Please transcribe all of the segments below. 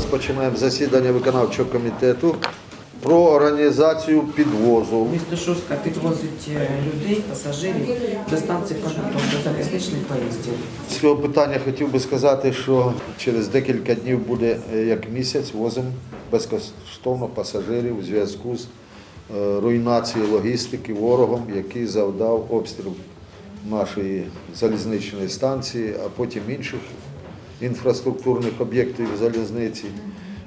Розпочинаємо засідання виконавчого комітету про організацію підвозу. Місто Шостка підвозить е, людей, пасажирів до станції контракту до залізничних поїздів. З цього питання хотів би сказати, що через декілька днів буде е, як місяць возимо безкоштовно пасажирів у зв'язку з е, руйнацією логістики ворогом, який завдав обстріл нашої залізничної станції, а потім інших інфраструктурних об'єктів залізниці.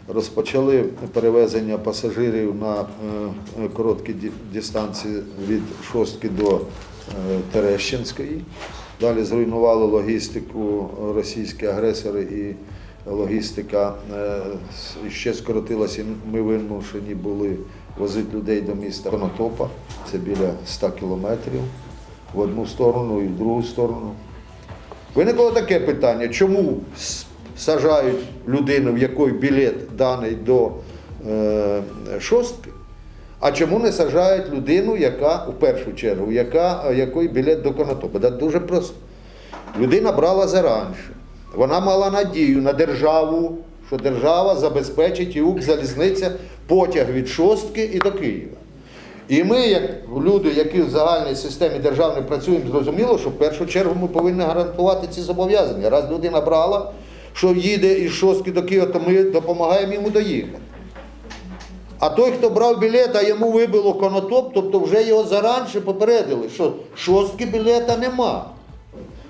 Розпочали перевезення пасажирів на е, короткі дистанції від Шостки до е, Терещинської. Далі зруйнували логістику російські агресори і логістика е, ще скоротилася. Ми вимушені були возити людей до міста Конотопа. Це біля 100 кілометрів в одну сторону і в другу сторону. Виникло таке питання, чому сажають людину, в якої білет даний до е, шостки, а чому не сажають людину, яка у першу чергу, яка, якої білет до Конотопа? Це дуже просто. Людина брала заранше. Вона мала надію на державу, що держава забезпечить і Укрзалізниця потяг від шостки і до Києва. І ми, як люди, які в загальній системі державної працюємо, зрозуміло, що в першу чергу ми повинні гарантувати ці зобов'язання. Раз людина брала, що їде із шостки до Києва, то ми допомагаємо йому доїхати. А той, хто брав білет, а йому вибило конотоп, тобто вже його заранше попередили, що шостки білета нема.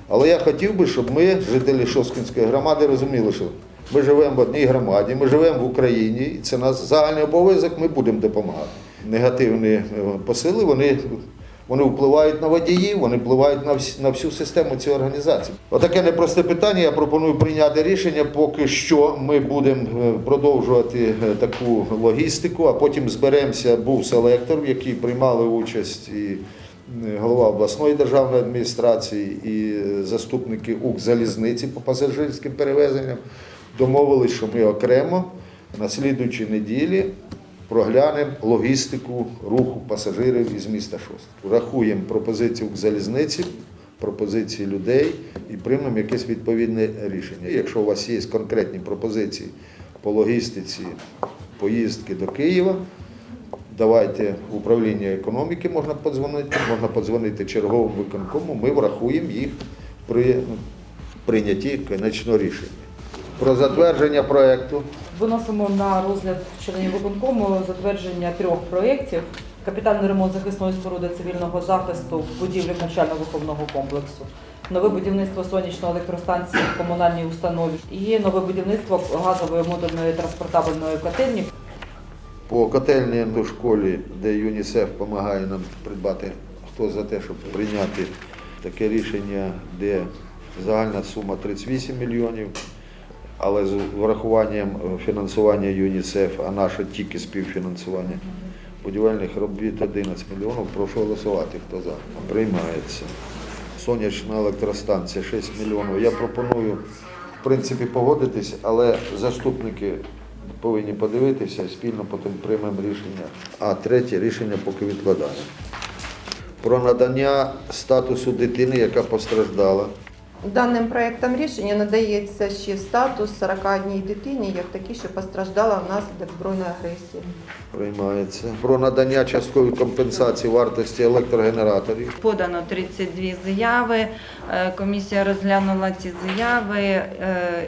Але я хотів би, щоб ми, жителі Шосткінської громади, розуміли, що ми живемо в одній громаді, ми живемо в Україні, і це наш загальний обов'язок, ми будемо допомагати. Негативні е, посили, вони, вони впливають на водіїв, вони впливають на, всі, на всю систему цієї організації. Отаке непросте питання. Я пропоную прийняти рішення. Поки що ми будемо е, продовжувати е, таку логістику, а потім зберемося. Був селектор, в який приймали участь і голова обласної державної адміністрації, і заступники Укрзалізниці по пасажирським перевезенням. Домовились, що ми окремо на слідуючій неділі проглянемо логістику руху пасажирів із міста Шост. Рахуємо пропозицію залізниці, пропозиції людей і приймемо якесь відповідне рішення. Якщо у вас є конкретні пропозиції по логістиці поїздки до Києва, давайте в управління економіки можна подзвонити, можна подзвонити черговому виконкому, ми врахуємо їх при прийнятті кінечного рішення. Про затвердження проекту. Виносимо на розгляд членів виконкому затвердження трьох проєктів. Капітальний ремонт захисної споруди цивільного захисту будівлі навчально-виховного комплексу, нове будівництво сонячної електростанції в комунальній установі і нове будівництво газової модульної транспортабельної котельні. По котельні до школі, де ЮНІСЕФ допомагає нам придбати, хто за те, щоб прийняти таке рішення, де загальна сума 38 мільйонів, але з врахуванням фінансування ЮНІСЕФ, а наше тільки співфінансування будівельних робіт 11 мільйонів. Прошу голосувати, хто за. Приймається. Сонячна електростанція 6 мільйонів. Я пропоную, в принципі, погодитись, але заступники повинні подивитися спільно потім приймемо рішення. А третє рішення поки відкладаємо. Про надання статусу дитини, яка постраждала. Даним проектом рішення надається ще статус 40 41 дитині, як такі, що постраждала внаслідок збройної агресії. Приймається про надання часткової компенсації вартості електрогенераторів. Подано 32 заяви. Е, комісія розглянула ці заяви е,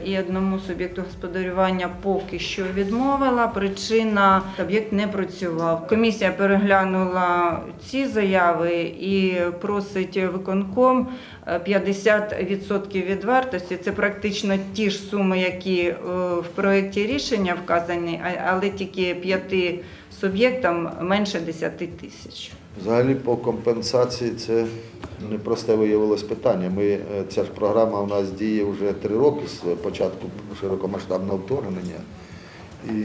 і одному суб'єкту господарювання поки що відмовила. Причина об'єкт не працював. Комісія переглянула ці заяви і просить виконком е, 50% 10% від вартості це практично ті ж суми, які е, в проєкті рішення вказані, але тільки п'яти суб'єктам менше 10 тисяч. Взагалі по компенсації це непросте виявилось питання. Ми, е, Ця ж програма у нас діє вже три роки з початку широкомасштабного вторгнення. І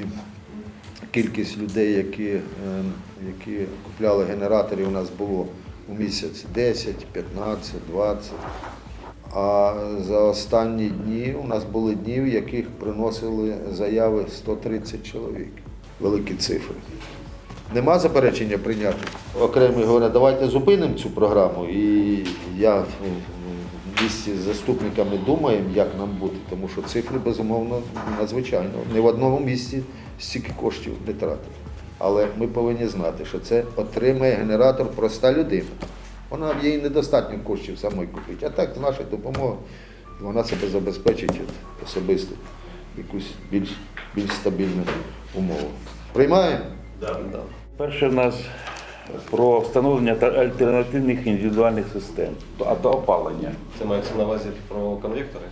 кількість людей, які е, які купляли генератори, у нас було у місяць 10, 15, 20. А за останні дні у нас були дні, в яких приносили заяви 130 чоловік. Великі цифри. Нема заперечення прийняти. Окремі говорять, давайте зупинимо цю програму. І я ну, місці з заступниками думаємо, як нам бути, тому що цифри, безумовно, надзвичайно. Не в одному місці стільки коштів не тратить. Але ми повинні знати, що це отримає генератор проста людина. Вона їй недостатньо коштів самої купити. А так, з нашою допомогою, вона себе забезпечить особисто якусь більш, більш стабільну умову. Приймаємо? Перше в нас про встановлення та альтернативних індивідуальних систем, а то опалення. Це мається на увазі про конвектори?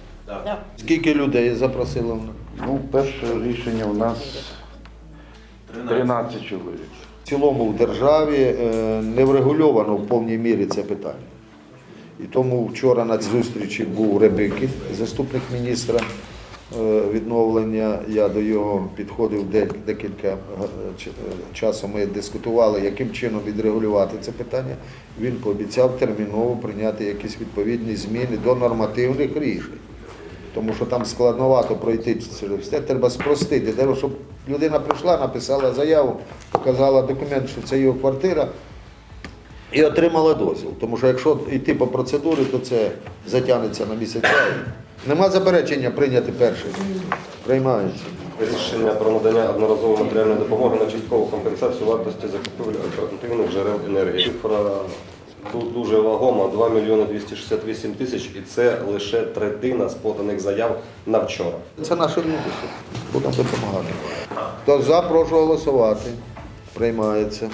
Скільки людей запросили? Ну, перше рішення у нас 13 чоловік. Цілому в державі е, не врегульовано в повній мірі це питання. І тому вчора на зустрічі був Ребикін, заступник міністра е, відновлення. Я до його підходив декілька е, часу. Ми дискутували, яким чином відрегулювати це питання. Він пообіцяв терміново прийняти якісь відповідні зміни до нормативних рішень. Тому що там складновато пройти все, треба спростити. Треба, щоб людина прийшла, написала заяву, показала документ, що це його квартира, і отримала дозвіл. Тому що якщо йти по процедурі, то це затягнеться на місяць. Нема заперечення прийняти перший. Приймається. Рішення про надання одноразової матеріальної допомоги на часткову компенсацію вартості закупівлі альтернативних джерел енергії. Ду- дуже вагомо 2 мільйони 268 тисяч, і це лише третина з поданих заяв на вчора. Це наші люди. Будемо допомагати. Хто за, прошу голосувати. Приймається.